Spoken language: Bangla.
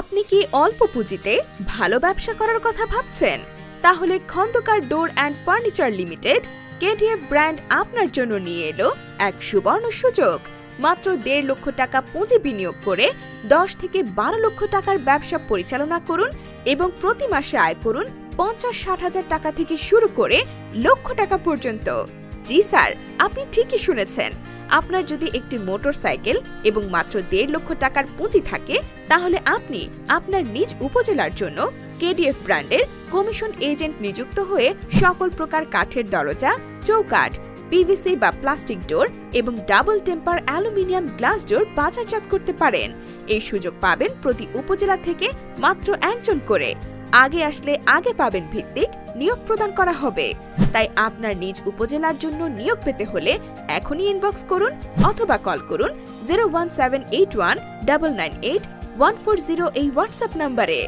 আপনি কি অল্প পুঁজিতে ভালো ব্যবসা করার কথা ভাবছেন? তাহলে Khandakar door and furniture limited KDF brand আপনার জন্য নিয়ে এলো এক সুবর্ণ সুযোগ। মাত্র দেড় লক্ষ টাকা পুঁজি বিনিয়োগ করে দশ থেকে বারো লক্ষ টাকার ব্যবসা পরিচালনা করুন এবং প্রতি মাসে আয় করুন পঞ্চাশ ষাট হাজার টাকা থেকে শুরু করে লক্ষ টাকা পর্যন্ত। জি স্যার, আপনি ঠিকই শুনেছেন। আপনার যদি একটি মোটর সাইকেল এবং মাত্র দেড় লক্ষ টাকার পুঁজি থাকে, তাহলে আপনি আপনার নিজ উপজেলার জন্য কেডিএফ ব্র্যান্ডের কমিশন এজেন্ট নিযুক্ত হয়ে সকল প্রকার কাঠের দরজা, চৌকাঠ, পিভিসি বা প্লাস্টিক ডোর এবং double temper aluminium glass door বাজারজাত করতে পারেন। এই সুযোগ পাবেন প্রতি উপজেলা থেকে মাত্র একজন করে। আগে আসলে আগে পাবেন ভিত্তিক নিয়োগ প্রদান করা হবে। তাই আপনার নিজ উপজেলার জন্য নিয়োগ পেতে হলে এখনই ইনবক্স করুন অথবা কল করুন zero one seven eight one double nine eight one four zero এই হোয়াটসঅ্যাপ নম্বরে